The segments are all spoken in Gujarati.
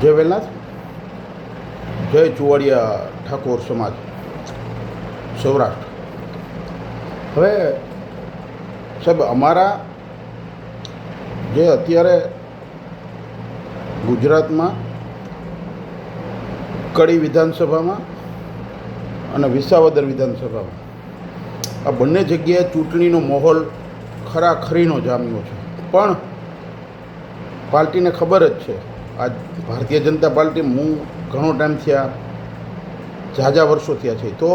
જય વેલનાથ જય ચુવાડિયા ઠાકોર સમાજ. સૌરાષ્ટ્ર. હવે સાહેબ, અમારા જે અત્યારે ગુજરાતમાં કડી વિધાનસભામાં અને વિસાવદર વિધાનસભામાં આ બંને જગ્યાએ ચૂંટણીનો માહોલ ખરાખરીનો જામ્યો છે. પણ પાર્ટીને ખબર જ છે આ ભારતીય જનતા પાર્ટી હું ઘણો ટાઈમ થયા ઝાઝા વર્ષો થયા છે. તો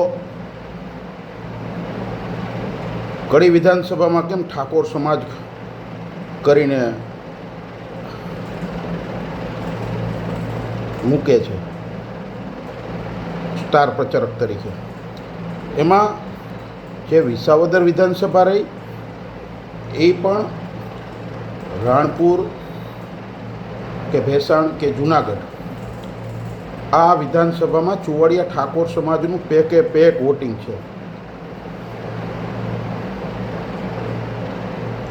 કડી વિધાનસભામાં કેમ ઠાકોર સમાજ કરીને મૂકે છે? સ્ટાર પ્રચારક તરીકે. એમાં જે વિસાવદર વિધાનસભા રહી, એ પણ રાણપુર કે ભેસાણ કે જુનાગઢ. આ વિધાનસભામાં ચુવાડિયા ઠાકોર સમાજનું પેકે પેક વોટિંગ છે.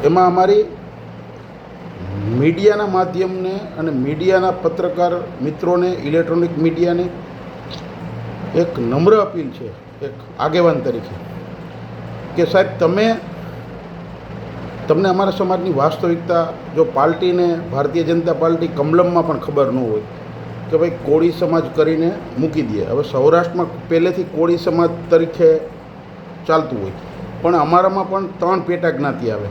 એમાં અમારી મીડિયાના માધ્યમને અને મીડિયાના પત્રકાર મિત્રોને ઇલેક્ટ્રોનિક મીડિયાને એક નમ્ર અપીલ છે, એક આગેવાન તરીકે. કે સાહેબ, તમે તમને અમારા સમાજની વાસ્તવિકતા, જો પાર્ટીને ભારતીય જનતા પાર્ટી કમલમમાં પણ ખબર ન હોય, કે ભાઈ કોળી સમાજ કરીને મૂકી દે. હવે સૌરાષ્ટ્રમાં પહેલેથી કોળી સમાજ તરીકે ચાલતું હોય. પણ અમારામાં પણ ત્રણ પેટા જ્ઞાતિ આવે.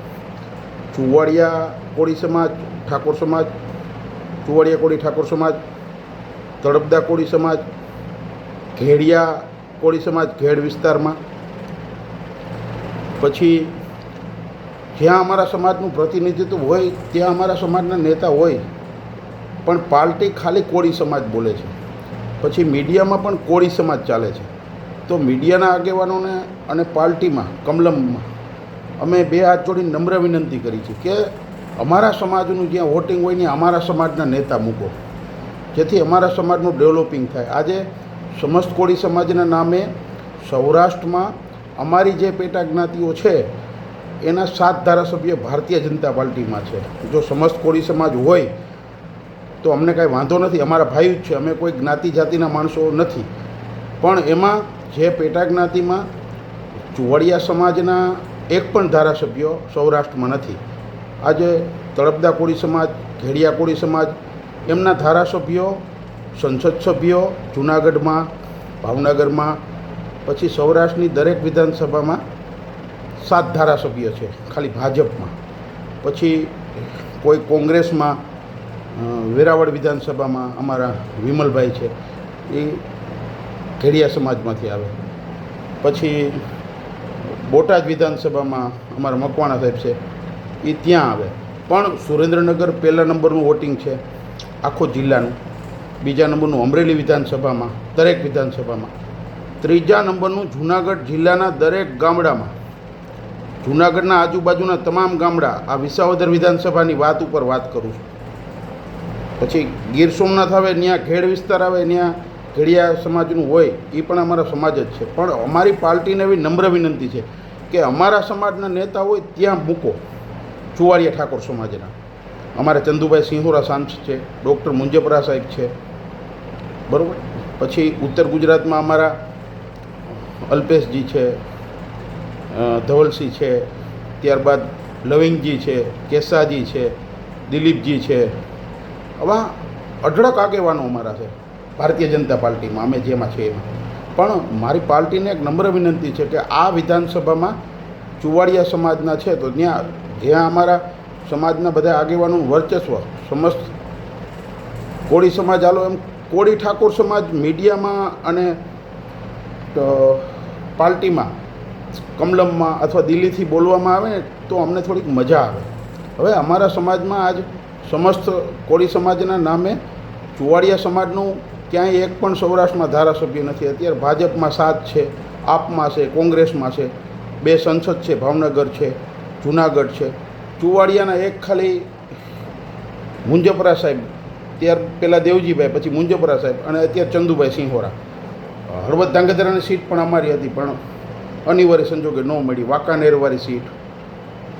ચુવાડિયા કોળી સમાજ, ઠાકોર સમાજ, ચુવાડિયા કોળી ઠાકોર સમાજ, તળપદા કોળી સમાજ, ઘેડિયા કોળી સમાજ, ઘેડ વિસ્તારમાં. પછી જ્યાં અમારા સમાજનું પ્રતિનિધિત્વ હોય, ત્યાં અમારા સમાજના નેતા હોય, પણ પાર્ટી ખાલી કોળી સમાજ બોલે છે. પછી મીડિયામાં પણ કોળી સમાજ ચાલે છે. તો મીડિયાના આગેવાનોને અને પાર્ટીમાં કમલમમાં, અમે બે હાથ જોડીને નમ્ર વિનંતી કરી છે કે અમારા સમાજનું જ્યાં વોટિંગ હોય ને અમારા સમાજના નેતા મૂકો. જેથી અમારા સમાજનું ડેવલપિંગ થાય. આજે સમસ્ત કોળી સમાજના નામે સૌરાષ્ટ્રમાં અમારી જે પેટા જ્ઞાતિઓ છે એના સાત ધારાસભ્ય ભારતીય જનતા પાર્ટીમાં છે. જો સમસ્ત કોળી સમાજ હોય, તો અમને કાંઈ વાંધો નથી. અમારા ભાઈ જ છે. અમે કોઈ જ્ઞાતિ જાતિના માણસો નથી. પણ એમાં જે પેટા જ્ઞાતિમાં ચુવાડિયા સમાજના એક પણ ધારાસભ્યો સૌરાષ્ટ્રમાં નથી. આજે તળપદા કોળી સમાજ, ઘેડિયા કોળી સમાજ, એમના ધારાસભ્યો, સંસદ સભ્યો, જુનાગઢમાં, ભાવનગરમાં, પછી સૌરાષ્ટ્રની દરેક વિધાનસભામાં સાત ધારાસભ્ય છે, ખાલી ભાજપમાં. પછી કોઈ કોંગ્રેસમાં વેરાવળ વિધાનસભામાં અમારા વિમલભાઈ છે, એ ઘેડિયા સમાજમાંથી આવે. પછી બોટાદ વિધાનસભામાં અમારા મકવાણા સાહેબ છે, એ ત્યાં આવે. પણ સુરેન્દ્રનગર પહેલા નંબરનું વોટિંગ છે, આખો જિલ્લાનું. બીજા નંબરનું અમરેલી વિધાનસભામાં, દરેક વિધાનસભામાં. ત્રીજા નંબરનું જુનાગઢ જિલ્લાના દરેક ગામડામાં. જુનાગઢના આજુબાજુના તમામ ગામડા આ વિસાવદર વિધાનસભાની વાત ઉપર વાત કરું છું. પછી ગીર સોમનાથ આવે ત્યાં ખેડ વિસ્તાર આવે ત્યાં ઘેડિયા સમાજનું હોય એ પણ અમારા સમાજ જ છે. પણ અમારી પાર્ટીને એવી નમ્ર વિનંતી છે કે અમારા સમાજના નેતા હોય ત્યાં મૂકો ચુવાડિયા ઠાકોર સમાજના. અમારા ચંદુભાઈ સિંહોરા સાંસ છે, ડૉક્ટર મુંજપરા સાહેબ છે. બરાબર? પછી ઉત્તર ગુજરાતમાં અમારા અલ્પેશજી છે ધવલસિંહ છે, ત્યારબાદ લવિંગજી છે, કેસાજી છે, દિલીપજી છે. આવા અઢળક આગેવાનો અમારા છે, ભારતીય જનતા પાર્ટીમાં, અમે જેમાં છે એમાં. પણ મારી પાર્ટીને એક નમ્ર વિનંતી છે કે આ વિધાનસભામાં ચુવાડિયા સમાજના છે, તો ત્યાં, જ્યાં અમારા સમાજના બધા આગેવાનોનું વર્ચસ્વ, સમસ્ત કોળી સમાજ આલો એમ, કોળી ઠાકોર સમાજ મીડિયામાં અને પાર્ટીમાં કમલમમાં અથવા દિલ્હીથી બોલવામાં આવે તો અમને થોડીક મજા આવે. હવે અમારા સમાજમાં આજ સમસ્ત કોળી સમાજના નામે ચુવાડિયા સમાજનું ક્યાંય એક પણ સૌરાષ્ટ્રમાં ધારાસભ્ય નથી. અત્યારે ભાજપમાં સાત છે, આપમાં છે, કોંગ્રેસમાં છે, બે સંસદ છે, ભાવનગર છે, જુનાગઢ છે. ચુવાડિયાના એક ખાલી મુંજપરા સાહેબ, ત્યાર પહેલાં દેવજીભાઈ, પછી મુંજપરા સાહેબ અને અત્યારે ચંદુભાઈ સિંહોરા. હળવદ ધાંગધ્રાની સીટ પણ અમારી હતી, પણ અનિવાર્ય સંજોગે ન મળી. વાંકાનેરવાળી સીટ,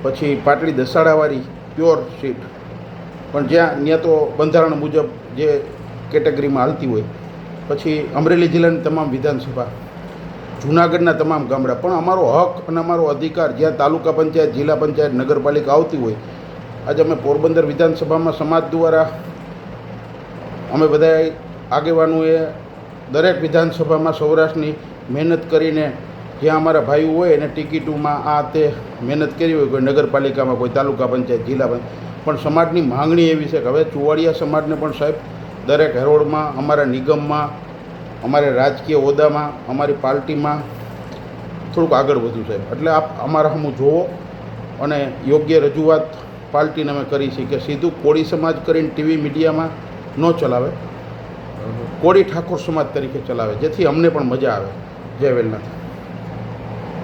પછી પાટડી દસાડાવાળી પ્યોર સીટ. પણ જ્યાં, ત્યાં તો બંધારણ મુજબ જે કેટેગરીમાં હાલતી હોય. પછી અમરેલી જિલ્લાની તમામ વિધાનસભા, જૂનાગઢના તમામ ગામડા. પણ અમારો હક અને અમારો અધિકાર જ્યાં તાલુકા પંચાયત, જિલ્લા પંચાયત, નગરપાલિકા આવતી હોય, આજે અમે પોરબંદર વિધાનસભામાં સમાજ દ્વારા અમે બધા આગેવાનોએ દરેક વિધાનસભામાં સૌરાષ્ટ્રની મહેનત કરીને જ્યાં અમારા ભાઈઓ હોય એને ટિકિટોમાં આ તે મહેનત કરી હોય કોઈ નગરપાલિકામાં કોઈ તાલુકા પંચાયત જિલ્લા પંચાયત પણ સમાજની માંગણી એવી છે કે હવે ચુવાડિયા સમાજને પણ સાહેબ દરેક હેરોળમાં અમારા નિગમમાં અમારે રાજકીય હોદ્દામાં અમારી પાર્ટીમાં થોડુંક આગળ વધ્યું સાહેબ. એટલે આપ અમારા હમું જોવો અને યોગ્ય રજૂઆત પાર્ટીને અમે કરી છે કે સીધું કોળી સમાજ કરીને ટીવી મીડિયામાં ન ચલાવે. કોળી ઠાકોર સમાજ તરીકે ચલાવે જેથી અમને પણ મજા આવે. જય વેલનાથ.